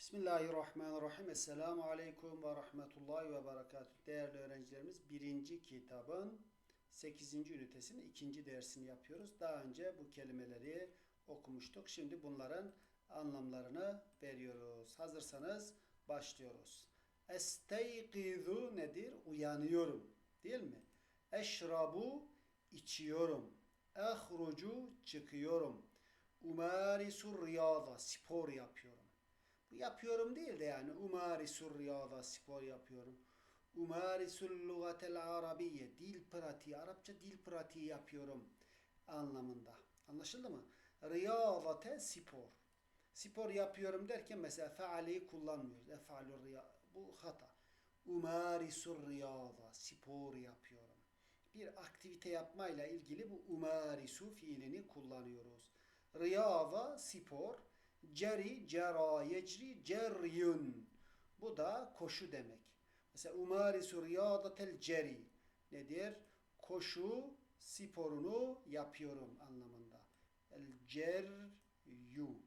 Bismillahirrahmanirrahim. Esselamu Aleyküm ve Rahmetullahi ve Berekatuhu. Değerli öğrencilerimiz birinci kitabın 8. ünitesinin ikinci dersini yapıyoruz. Daha önce bu kelimeleri okumuştuk. Şimdi bunların anlamlarını veriyoruz. Hazırsanız başlıyoruz. Esteykizu nedir? Uyanıyorum. Değil mi? Eşrabu içiyorum. Ehrucu çıkıyorum. Umarisur riyada spor yapıyorum. Bu yapıyorum değil de yani umarisur riyada spor yapıyorum. Umarisul lugatel arabiye dil pratiği, Arapça dil pratiği yapıyorum anlamında. Anlaşıldı mı? Riyadate spor. Spor yapıyorum derken mesela fealeyi kullanmıyoruz. Efalur riya bu hata. Umarisur riyada spor yapıyorum. Bir aktivite yapmayla ilgili bu umarisu fiilini kullanıyoruz. Riyada spor, ceri, cera, yecri, ceryun. Bu da koşu demek. Mesela umarisu riyadatel ceri nedir? Koşu sporunu yapıyorum anlamında. El ceryu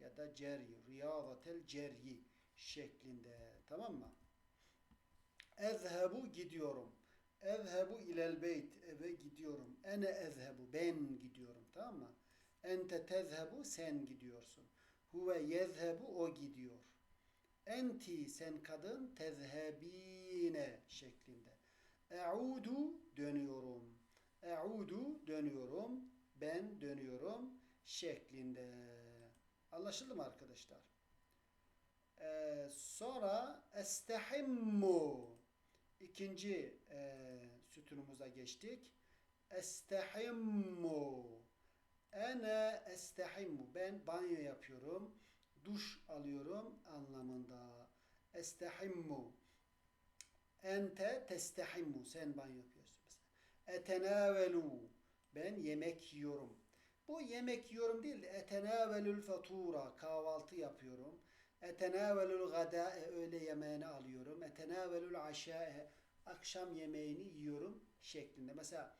ya da ceryu, riyadatel ceryi şeklinde. Tamam mı? Ezhebu gidiyorum. Ezhebu ilel beyt. Eve gidiyorum. Ene ezhebu. Ben gidiyorum. Tamam mı? Ente tezhebu. Sen gidiyorsun. Huve yezhebu. O gidiyor. Enti sen kadın tezhebine şeklinde. E'udu dönüyorum. E'udu dönüyorum. Ben dönüyorum şeklinde. Anlaşıldı mı arkadaşlar? Ee, sonra estehimmu ikinci e, sütunumuza geçtik. Estehimmu ene estehimmu ben banyo yapıyorum duş alıyorum anlamında. Estehimmu ente testehimmu sen banyo yapıyorsun mesela. Etenavelu ben yemek yiyorum. Bu yemek yiyorum değil de fatura kahvaltı yapıyorum. Etenavelül gada öğle yemeğini alıyorum. Etenavelül aşae akşam yemeğini yiyorum şeklinde. Mesela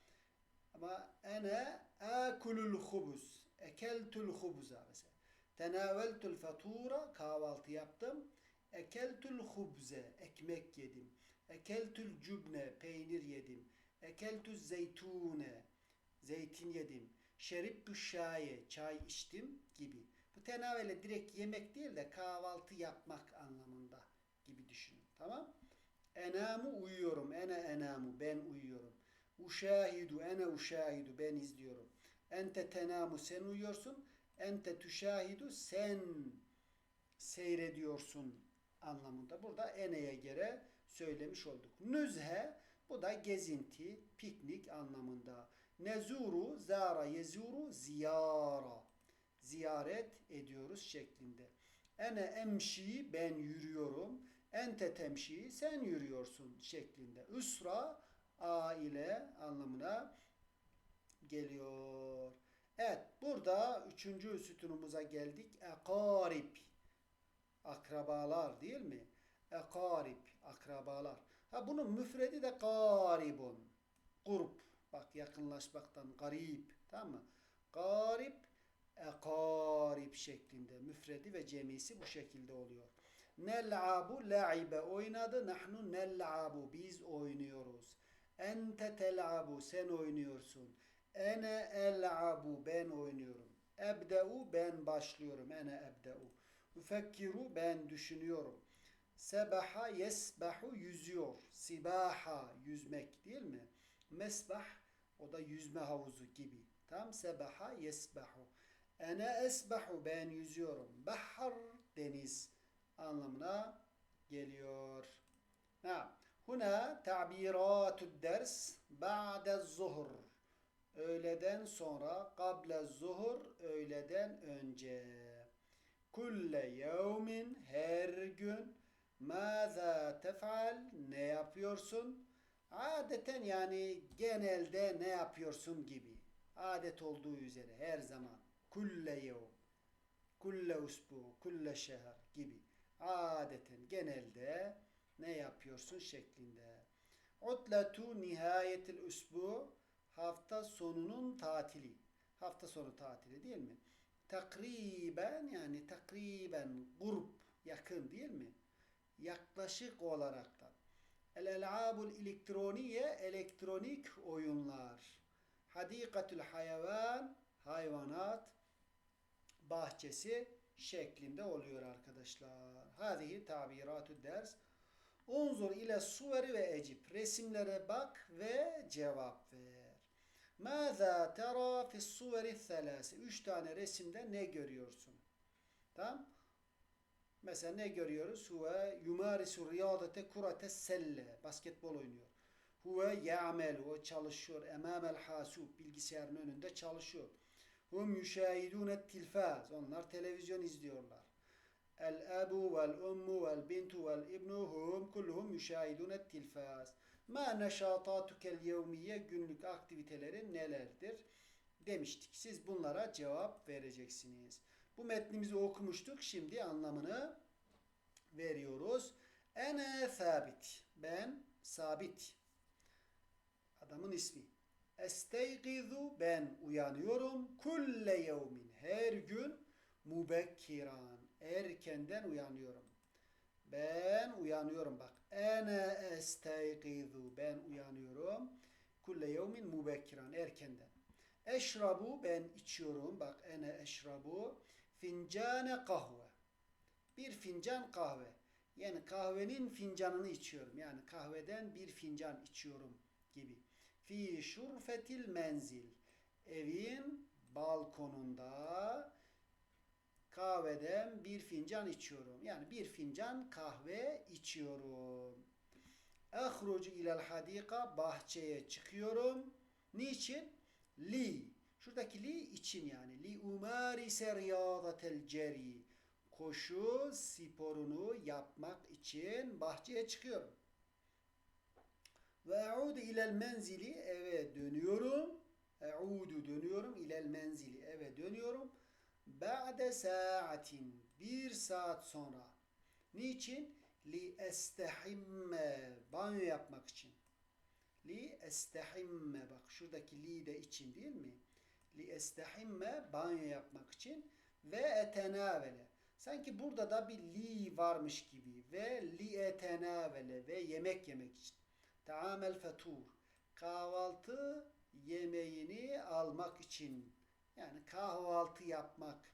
ama ene akulul hubuz ekeltul hubuza mesela. Tenaveltul fatura kahvaltı yaptım. Ekeltul hubze ekmek yedim. Ekeltul cübne peynir yedim. Ekeltul zeytune zeytin yedim. Şeribtu şaye çay içtim gibi. Bu tenavele direkt yemek değil de kahvaltı yapmak anlamında gibi düşünün tamam? Enamu uyuyorum ene enamu ben uyuyorum Uşahidu ene uşahidu ben izliyorum. Ente tenamu sen uyuyorsun. Ente tüşahidu sen seyrediyorsun anlamında. Burada eneye göre söylemiş olduk. Nüzhe bu da gezinti, piknik anlamında. Nezuru, zara, yezuru, ziyara. Ziyaret ediyoruz şeklinde. Ene emşi ben yürüyorum. Ente temşi sen yürüyorsun şeklinde. Üsra aile anlamına geliyor. Evet burada üçüncü sütunumuza geldik. Ekarip akrabalar değil mi? Ekarip akrabalar. Ha bunun müfredi de garibun. Kurp. Bak yakınlaşmaktan garip. Tamam mı? Garip ekarip şeklinde. Müfredi ve cemisi bu şekilde oluyor. Nel'abu la'ibe oynadı. Nahnu nel'abu biz oynuyoruz. Ente tel'abu sen oynuyorsun. Ene el'abu ben oynuyorum. Ebde'u ben başlıyorum. Ene ebde'u. Üfekkiru ben düşünüyorum. Sebaha yesbahu yüzüyor. Sibaha yüzmek değil mi? Mesbah o da yüzme havuzu gibi. Tam sebaha yesbahu. Ene esbahu ben yüzüyorum. Bahar deniz anlamına geliyor. Ha. Huna ta'biratud ders ba'de zuhur. Öğleden sonra kable zuhur öğleden önce. Kulle yevmin her gün maza tefal ne yapıyorsun? Adeten yani genelde ne yapıyorsun gibi. Adet olduğu üzere her zaman. Kulle yevm. Kulle usbu. Kulle şehr gibi. Adeten genelde ne yapıyorsun şeklinde. Utletu nihayetil usbu hafta sonunun tatili. Hafta sonu tatili değil mi? Takriben yani takriben grup yakın değil mi? Yaklaşık olaraktan. El el'abul elektroniye elektronik oyunlar. Hadikatül hayvan hayvanat bahçesi şeklinde oluyor arkadaşlar. Hadihi tabiratü ders. Unzur ile suveri ve ecip. Resimlere bak ve cevap ver. Mâzâ terâ fis suveri thelâse. Üç tane resimde ne görüyorsun? Tamam. Mesela ne görüyoruz? Huve yumarisu riyadete kurate selle. Basketbol oynuyor. Huve ya'melu. O çalışıyor. Emamel hasub. Bilgisayarın önünde çalışıyor. Hum yüşahidûne tilfaz. Onlar televizyon izliyorlar. Vel bintu vel ibnu hum kulluhum yüşahidûne tilfaz. Ma neşatatukel yevmiye günlük aktivitelerin nelerdir? Demiştik. Siz bunlara cevap vereceksiniz. Bu metnimizi okumuştuk. Şimdi anlamını veriyoruz. Ene sabit. Ben sabit. Adamın ismi. Esteygizu ben uyanıyorum. Kulle yevmin. Her gün mubekkiran. Erkenden uyanıyorum. Ben uyanıyorum bak. Ene esteygizu. Ben uyanıyorum. Kulle yevmin mubekkiran. Erkenden. Eşrabu ben içiyorum. Bak ene eşrabu. Fincane kahve. Bir fincan kahve. Yani kahvenin fincanını içiyorum. Yani kahveden bir fincan içiyorum gibi. Fi şurfetil menzil. Evin balkonunda kahveden bir fincan içiyorum. Yani bir fincan kahve içiyorum. Ahrucu ilel hadika bahçeye çıkıyorum. Niçin? Li. Şuradaki li için yani. Li umarise riyadatel ceri. Koşu sporunu yapmak için bahçeye çıkıyorum. Ve e'udu ilel menzili eve dönüyorum. E'udu dönüyorum ilel menzili eve dönüyorum. Ba'de saatin bir saat sonra. Niçin? Li estehimme banyo yapmak için. Li estehimme bak şuradaki li de için değil mi? Li estehimme banyo yapmak için ve etenavele. Sanki burada da bir li varmış gibi ve li etenavele ve yemek yemek için. Taamel fetur. Kahvaltı yemeğini almak için. Yani kahvaltı yapmak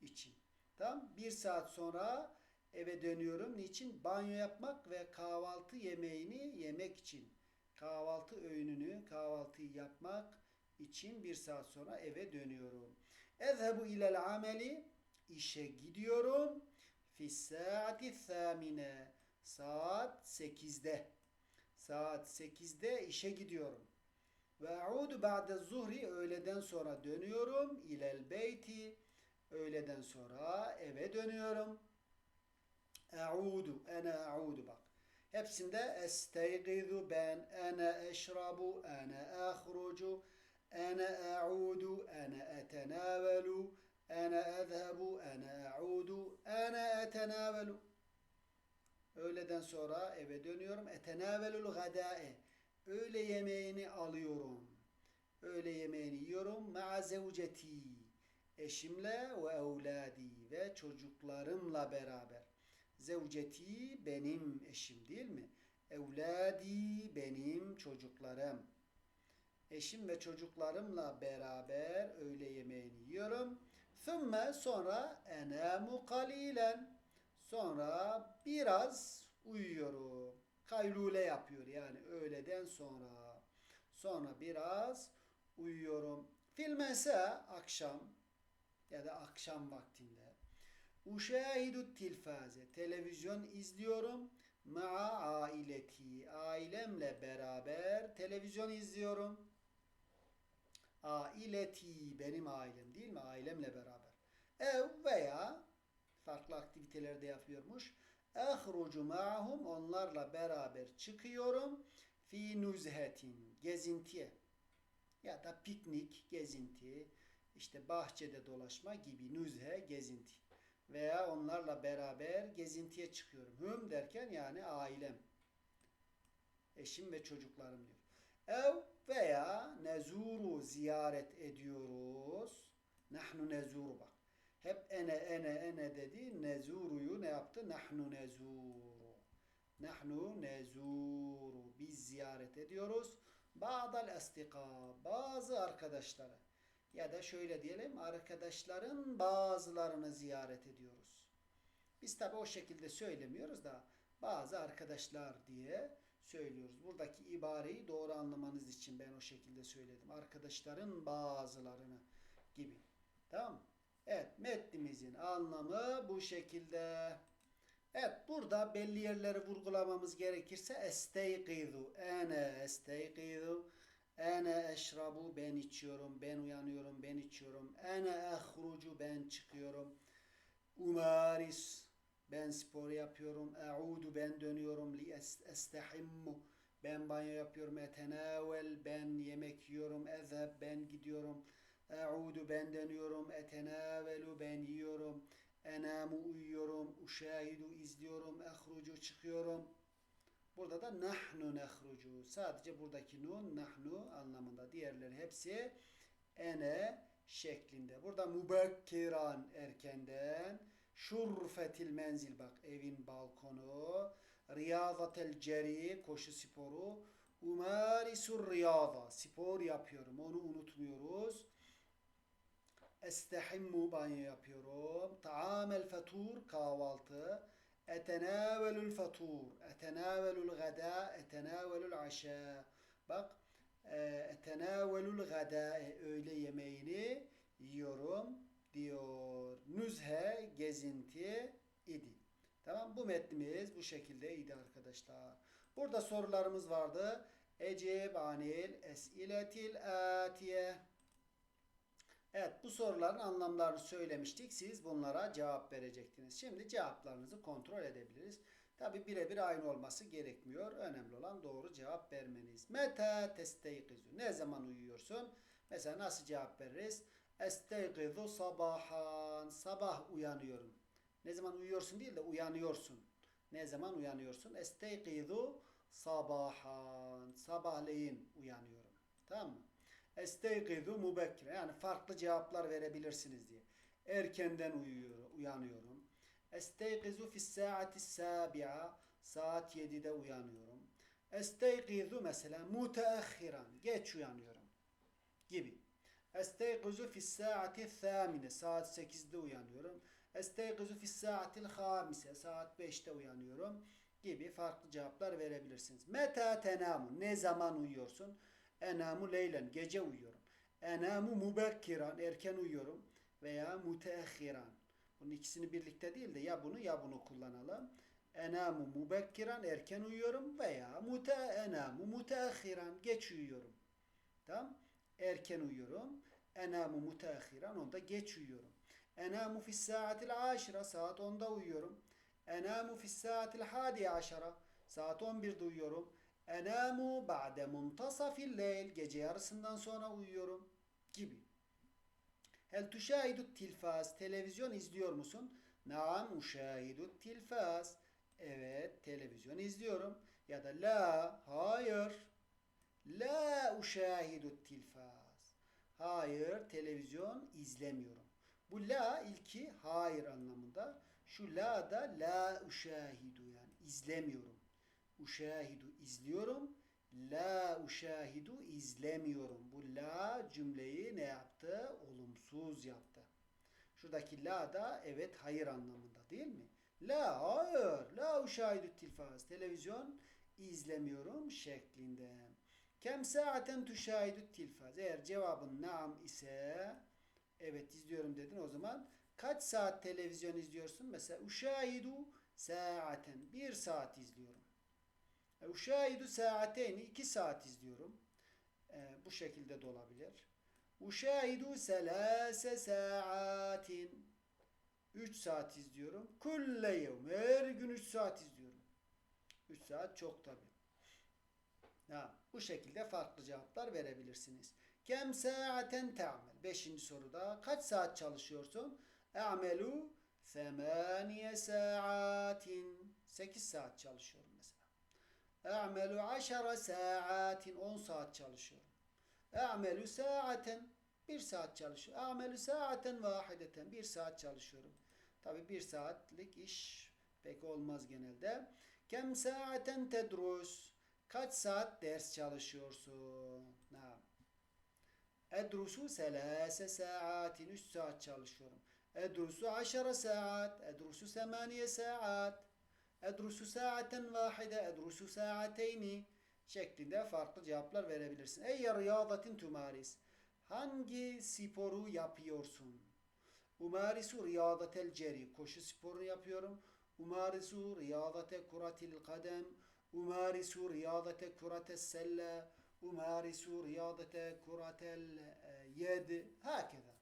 için. Tamam. Bir saat sonra eve dönüyorum. Niçin? Banyo yapmak ve kahvaltı yemeğini yemek için. Kahvaltı öğününü, kahvaltıyı yapmak için bir saat sonra eve dönüyorum. Ezhebu ilel ameli işe gidiyorum. Fis saati thamine saat 8'de. Saat 8'de işe gidiyorum. Ve a'udu ba'de zuhri öğleden sonra dönüyorum. İlel beyti öğleden sonra eve dönüyorum. A'udu ene a'udu bak. Hepsinde esteygizu ben, ene eşrabu, ene ahrucu, ene a'udu, ene etenavelu, ene ezhebu, ene a'udu, ene etenavelu. Öğleden sonra eve dönüyorum. Etenavelul gadae. Öğle yemeğini alıyorum. Öğle yemeğini yiyorum. Ma'a zevceti. Eşimle ve evladi ve çocuklarımla beraber. Zevceti benim eşim değil mi? Evladi benim çocuklarım. Eşim ve çocuklarımla beraber öğle yemeğini yiyorum. Thümme sonra enamu kalilen. Sonra biraz uyuyorum. Kaylule yapıyor yani öğleden sonra. Sonra biraz uyuyorum. Filmese akşam ya da akşam vaktinde. Uşahidu tilfaze. Televizyon izliyorum. Ma'a aileti. Ailemle beraber televizyon izliyorum. Aileti benim ailem değil mi? Ailemle beraber. Ev veya farklı aktivitelerde yapıyormuş. Ehrucu ma'hum onlarla beraber çıkıyorum. Fi nuzhetin gezintiye ya da piknik, gezinti, işte bahçede dolaşma gibi nüzhe, gezinti. Veya onlarla beraber gezintiye çıkıyorum. Hüm derken yani ailem. Eşim ve çocuklarım diyor. Ev veya nezuru ziyaret ediyoruz. Nahnu nezuru bak. Hep ene ene ene dedi. Nezuruyu ne yaptı? Nahnu nezuru. Nahnu nezuru. Biz ziyaret ediyoruz. Ba'dal estika. Bazı arkadaşları. Ya da şöyle diyelim arkadaşların bazılarını ziyaret ediyoruz. Biz tabi o şekilde söylemiyoruz da bazı arkadaşlar diye söylüyoruz. Buradaki ibareyi doğru anlamanız için ben o şekilde söyledim. Arkadaşların bazılarını gibi. Tamam mı? Evet metnimizin anlamı bu şekilde. Evet burada belli yerleri vurgulamamız gerekirse esteyqizu ene esteyqizu ene eşrabu ben içiyorum ben uyanıyorum ben içiyorum ene ehrucu ben çıkıyorum umaris ben spor yapıyorum e'udu ben dönüyorum li es- estehimmu ben banyo yapıyorum etenavel ben yemek yiyorum ezheb ben gidiyorum e'udu ben dönüyorum etenavelu ben yiyorum enamu uyuyorum uşahidu izliyorum ehrucu çıkıyorum Burada da nahnu nehrucu. Sadece buradaki nun nahnu anlamında. Diğerleri hepsi ene şeklinde. Burada mubekkiran erkenden. Şurfetil menzil bak evin balkonu. Riyazatel ceri koşu sporu. Umarisur riyaza spor yapıyorum. Onu unutmuyoruz. Estehimmu banyo yapıyorum. Taamel fetur kahvaltı. Etenavelul fatur. Etenavelul gada. Etenavelul aşa. Bak. e, Etenavelul gada. Öğle yemeğini yiyorum diyor. Nüzhe gezinti idi. Tamam bu metnimiz bu şekildeydi arkadaşlar. Burada sorularımız vardı. Eceb anil esiletil atiye. Evet bu soruların anlamlarını söylemiştik. Siz bunlara cevap verecektiniz. Şimdi cevaplarınızı kontrol edebiliriz. Tabi birebir aynı olması gerekmiyor. Önemli olan doğru cevap vermeniz. Meta testeykizu. Ne zaman uyuyorsun? Mesela nasıl cevap veririz? Esteykizu sabahan. Sabah uyanıyorum. Ne zaman uyuyorsun değil de uyanıyorsun. Ne zaman uyanıyorsun? Esteykizu sabahan. Sabahleyin uyanıyorum. Tamam mı? Esteykizu mubekkire. Yani farklı cevaplar verebilirsiniz diye. Erkenden uyuyor, uyanıyorum. Esteykizu fis saati sabi'a. Saat 7'de uyanıyorum. Esteykizu mesela muteahhiran. Geç uyanıyorum. Gibi. Esteykizu fis saati thamine. Saat 8'de uyanıyorum. Esteykizu fis saatil hamise. Saat 5'te uyanıyorum. Gibi farklı cevaplar verebilirsiniz. Meta tenamu. Ne zaman uyuyorsun? Enamu leylen. Gece uyuyorum. Enamu mubekkiran. Erken uyuyorum. Veya muteahhiran. Bunun ikisini birlikte değil de ya bunu ya bunu kullanalım. Enamu mubekkiran. Erken uyuyorum. Veya mute enamu muteahhiran. Geç uyuyorum. Tamam. Erken uyuyorum. Enamu muteahhiran. Onda geç uyuyorum. Enamu fis saatil aşira. Saat 10'da uyuyorum. Enamu fis saatil hadi aşara. Saat 11'de uyuyorum. Enamu ba'de muntasafil leyl. Gece yarısından sonra uyuyorum. Gibi. Hel tuşahidu tilfaz. Televizyon izliyor musun? Naam uşahidu tilfaz. Evet televizyon izliyorum. Ya da la hayır. La uşahidu tilfaz. Hayır televizyon izlemiyorum. Bu la ilki hayır anlamında. Şu la da la uşahidu yani izlemiyorum. Uşahidu izliyorum. La uşahidu izlemiyorum. Bu la cümleyi ne yaptı? Olumsuz yaptı. Şuradaki la da evet hayır anlamında değil mi? La hayır. La uşahidu tilfaz. Televizyon izlemiyorum şeklinde. Kem saaten tuşahidu tilfaz. Eğer cevabın naam ise evet izliyorum dedin o zaman kaç saat televizyon izliyorsun? Mesela uşahidu saaten. Bir saat izliyorum. E, Uşahidu saateyni iki saat izliyorum. E, bu şekilde de olabilir. Uşahidu selase saatin. Üç saat izliyorum. Kulle yevm. Her gün üç saat izliyorum. Üç saat çok tabi. Ha, bu şekilde farklı cevaplar verebilirsiniz. Kem saaten te'amel. Beşinci soruda kaç saat çalışıyorsun? E'melu semaniye saatin. Sekiz saat çalışıyorum. E'melu aşara saatin. 10 saat çalışıyorum. E'melu saaten. Bir saat çalışıyorum. E'melu saaten vahideten. Bir saat çalışıyorum. Tabi bir saatlik iş pek olmaz genelde. Kem saaten tedrus? Kaç saat ders çalışıyorsun? Naam. Edrusu selase saatin. 3 saat çalışıyorum. Edrusu aşara saat. Edrusu semaniye saat. Edrusu saaten vahide. Edrusu saateyni. Şeklinde farklı cevaplar verebilirsin. Ey riyadatin tumaris. Hangi sporu yapıyorsun? Umarisu riyadatel ceri. Koşu sporunu yapıyorum. Umarisu riyadate kuratil kadem. Umarisu riyadate kurates selle. Umarisu riyadate kuratel e, yed. Hakeza.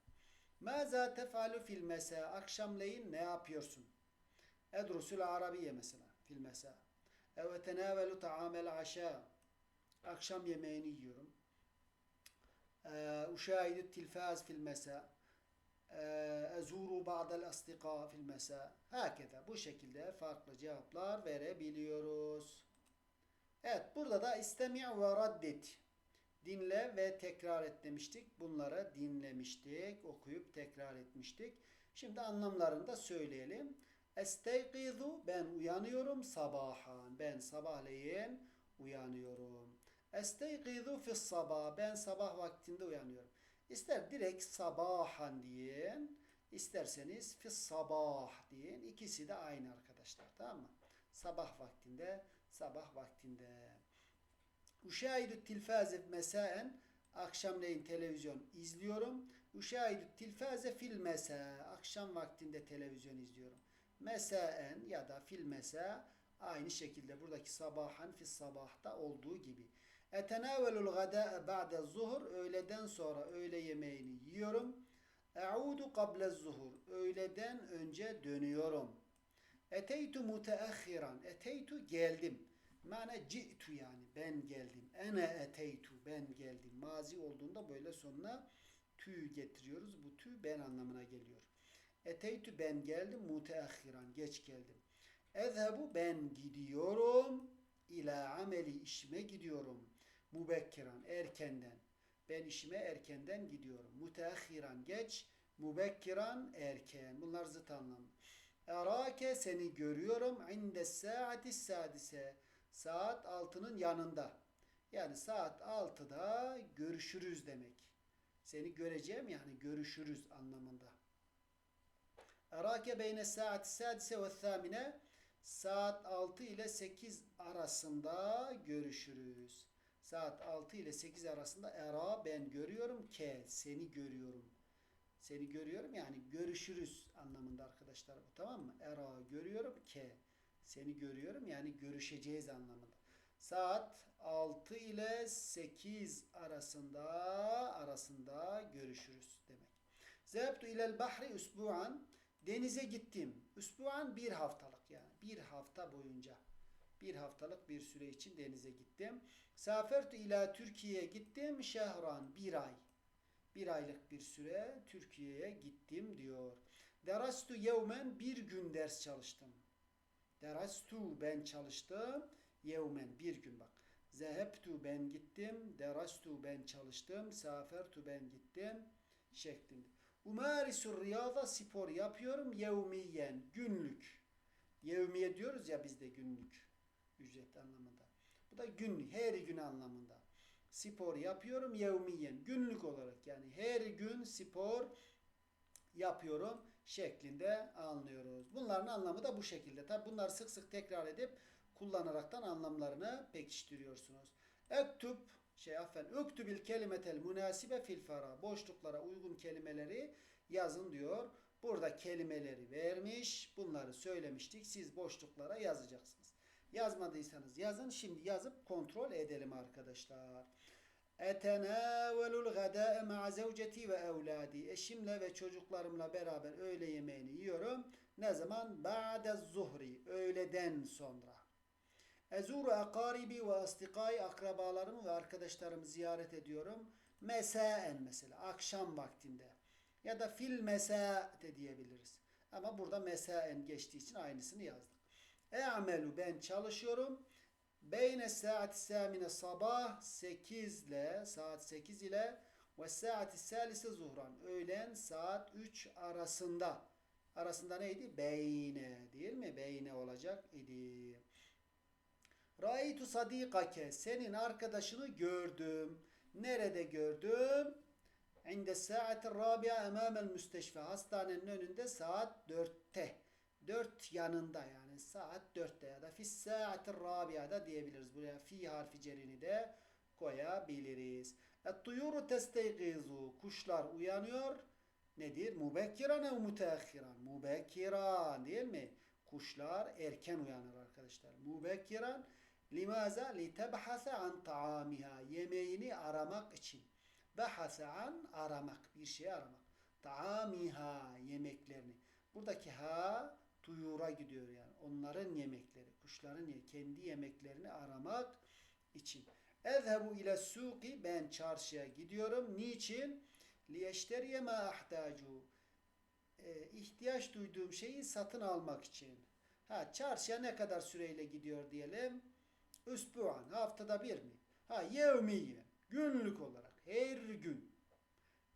Maza tefalu fil mesa. Akşamleyin ne yapıyorsun? Edrusul Arabiye mesela fil mesa. Ev tenavelu taamel aşa. Akşam yemeğini yiyorum. Ee, Uşahidü tilfaz fil mesa. Ee, ezuru ba'del astika fil mesa. Hakeza. Bu şekilde farklı cevaplar verebiliyoruz. Evet burada da istemi' ve raddet. Dinle ve tekrar et demiştik. Bunları dinlemiştik, okuyup tekrar etmiştik. Şimdi anlamlarını da söyleyelim. Esteyqizu ben uyanıyorum sabahan. Ben sabahleyin uyanıyorum. Esteyqizu fis sabah. Ben sabah vaktinde uyanıyorum. İster direkt sabahan diyin, isterseniz fis sabah diyin. İkisi de aynı arkadaşlar. Tamam mı? Sabah vaktinde, sabah vaktinde. Uşahidü tilfaze mesaen akşamleyin televizyon izliyorum. Uşahidü tilfaze fil mesa akşam vaktinde televizyon izliyorum. Mesaen ya da fil mesa aynı şekilde buradaki sabahan fis sabahta olduğu gibi. Etenavelul gada ba'de zuhur öğleden sonra öğle yemeğini yiyorum. E'udu kable zuhur öğleden önce dönüyorum. Eteytu muteahhiran eteytu geldim. Mana ci'tu yani ben geldim. Ene eteytu ben geldim. Mazi olduğunda böyle sonuna tü getiriyoruz. Bu tü ben anlamına geliyor. Eteytu ben geldim. Muteahhiran geç geldim. Ezhebu ben gidiyorum. İla ameli işime gidiyorum. Mubekkiran erkenden. Ben işime erkenden gidiyorum. Muteahhiran geç. Mubekkiran erken. Bunlar zıt anlamı. Erake seni görüyorum. İnde saati sadise. Saat 6'nın yanında. Yani saat 6'da görüşürüz demek. Seni göreceğim yani görüşürüz anlamında. Erake beyne saat sadise ve thamine saat 6 ile 8 arasında görüşürüz. Saat 6 ile 8 arasında era ben görüyorum ke seni görüyorum. Seni görüyorum yani görüşürüz anlamında arkadaşlar bu tamam mı? Era görüyorum ke seni görüyorum yani görüşeceğiz anlamında. Saat 6 ile 8 arasında arasında görüşürüz demek. Zebtu ilel bahri usbu'an denize gittim. Usbu'an bir haftalık yani bir hafta boyunca bir haftalık bir süre için denize gittim. Safertu ila Türkiye'ye gittim. Şehran bir ay. Bir aylık bir süre Türkiye'ye gittim diyor. Derastu yevmen bir gün ders çalıştım. Derastu ben çalıştım. Yevmen bir gün bak. Zehebtu ben gittim. Derastu ben çalıştım. Safertu ben gittim. Şeklinde. Umarisu riyada spor yapıyorum. Yevmiyen günlük. Yevmiye diyoruz ya bizde günlük. Ücret anlamında. Bu da gün, her gün anlamında. Spor yapıyorum yevmiyen. Günlük olarak yani her gün spor yapıyorum şeklinde anlıyoruz. Bunların anlamı da bu şekilde. Tabi bunları sık sık tekrar edip kullanaraktan anlamlarını pekiştiriyorsunuz. Ektub şey affen öktübil kelimetel münasibe fil fara. Boşluklara uygun kelimeleri yazın diyor. Burada kelimeleri vermiş. Bunları söylemiştik. Siz boşluklara yazacaksınız. Yazmadıysanız yazın. Şimdi yazıp kontrol edelim arkadaşlar. Etenavelul gadâe ma'a zevceti ve evladi. Eşimle ve çocuklarımla beraber öğle yemeğini yiyorum. Ne zaman? Ba'de zuhri. Öğleden sonra. Ezuru akaribi ve astikayı akrabalarımı ve arkadaşlarımı ziyaret ediyorum. Mesaen mesela akşam vaktinde. Ya da fil mesa de diyebiliriz. Ama burada mesaen geçtiği için aynısını yazdık. E'amelu ben çalışıyorum. Beyne saati samine sabah 8 ile saat 8 ile ve saati salise zuhran öğlen saat 3 arasında. Arasında neydi? Beyne değil mi? Beyne olacak idi. Raitu sadikake senin arkadaşını gördüm. Nerede gördüm? İnde saati rabia emamel müsteşfe. Hastanenin önünde saat dörtte. Dört yanında yani saat dörtte ya da fis saati rabia'da diyebiliriz. Buraya fi harfi cerini de koyabiliriz. Et-tuyuru testeygizu. Kuşlar uyanıyor. Nedir? Mubekkiran ev müteahhiran. Mubekkiran değil mi? Kuşlar erken uyanır arkadaşlar. Mubekkiran limaza litebhase an taamiha. Yemeğini aramak için. Behase an aramak. Bir şey aramak. Taamiha yemeklerini. Buradaki ha tuyura gidiyor yani. Onların yemekleri. Kuşların ye- kendi yemeklerini aramak için. Ezhebu ile suki ben çarşıya gidiyorum. Niçin? Liyeşteriye ma ahtacu. Ee, ihtiyaç duyduğum şeyi satın almak için. Ha çarşıya ne kadar süreyle gidiyor diyelim? Üsbuan haftada bir mi? Ha yevmiye günlük olarak her gün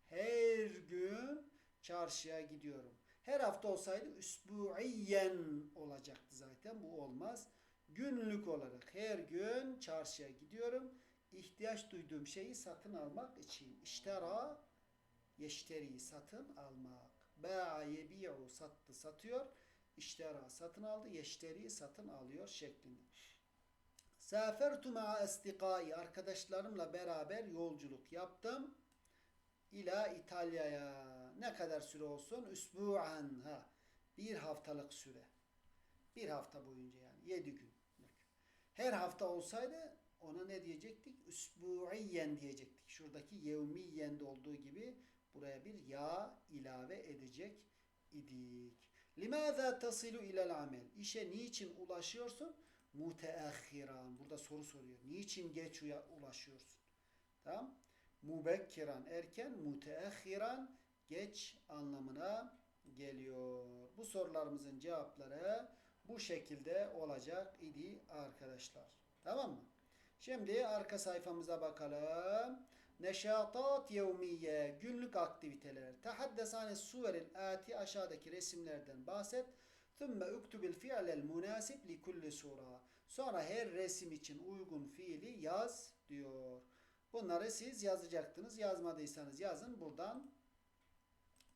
her gün çarşıya gidiyorum. Her hafta olsaydı üsbuiyen olacaktı zaten. Bu olmaz. Günlük olarak her gün çarşıya gidiyorum. İhtiyaç duyduğum şeyi satın almak için. İştera yeşteri satın almak. Ba'a yebi'u sattı satıyor. İştera satın aldı. Yeşteri satın alıyor şeklinde. Safertu ma'a estikai arkadaşlarımla beraber yolculuk yaptım. İla İtalya'ya. Ne kadar süre olsun? Üsbu'an ha. Bir haftalık süre. Bir hafta boyunca yani. Yedi gün. Her hafta olsaydı ona ne diyecektik? Üsbu'iyen diyecektik. Şuradaki yevmiyende olduğu gibi buraya bir ya ilave edecek idik. Limaza tasilu ilel amel? İşe niçin ulaşıyorsun? Muteahhiran. Burada soru soruyor. Niçin geç ulaşıyorsun? Tamam? Mubekkiran erken, muteahhiran geç anlamına geliyor. Bu sorularımızın cevapları bu şekilde olacak idi arkadaşlar. Tamam mı? Şimdi arka sayfamıza bakalım. Neşatat yevmiye günlük aktiviteler. Tahaddesane suveril ati aşağıdaki resimlerden bahset. Thumma uktubil fi'lel münasip li kulli sura. Sonra her resim için uygun fiili yaz diyor. Bunları siz yazacaktınız. Yazmadıysanız yazın. Buradan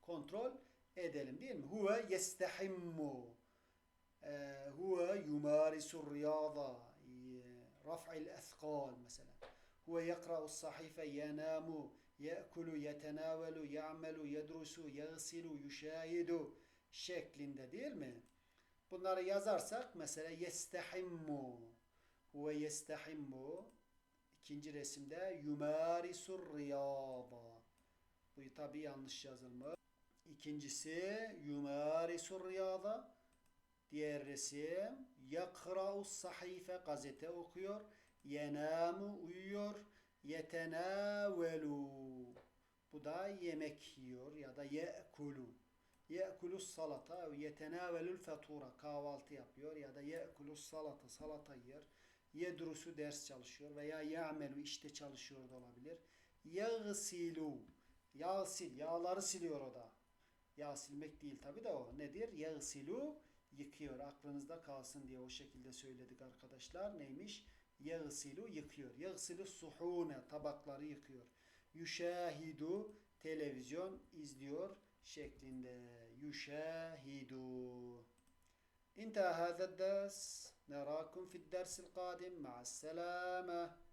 kontrol edelim değil mi? Huve yestehimmu. Ee, huve yumarisu riyada. Raf'il ethqal mesela. Huve yakra'u sahife yenamu. Ye'kulu yetenavelu ya'melu yedrusu yagsilu yuşahidu şeklinde değil mi? Bunları yazarsak mesela yestehimmu. Huve yestehimmu. İkinci resimde yumarisur riyada. Bu tabi yanlış yazılmış. İkincisi yumarisur riyada. Diğer resim yakra'u sahife gazete okuyor. Yenamu uyuyor. Yetenavelu. Bu da yemek yiyor ya da ye'kulu. Ye'kulu salata ve yetenavelül fetura. Kahvaltı yapıyor ya da ye'kulu salata. Salata yer. Yedrusu ders çalışıyor veya ya'melu işte çalışıyor da olabilir. Yagsilu. Yağ sil. Yağları siliyor o da. Yağ silmek değil tabi de o. Nedir? Yagsilu yıkıyor. Aklınızda kalsın diye o şekilde söyledik arkadaşlar. Neymiş? Yagsilu yıkıyor. Yagsilu suhune tabakları yıkıyor. Yuşahidu televizyon izliyor şeklinde. Yuşahidu. انتهى هذا الدرس. نراكم في الدرس القادم. مع السلامة.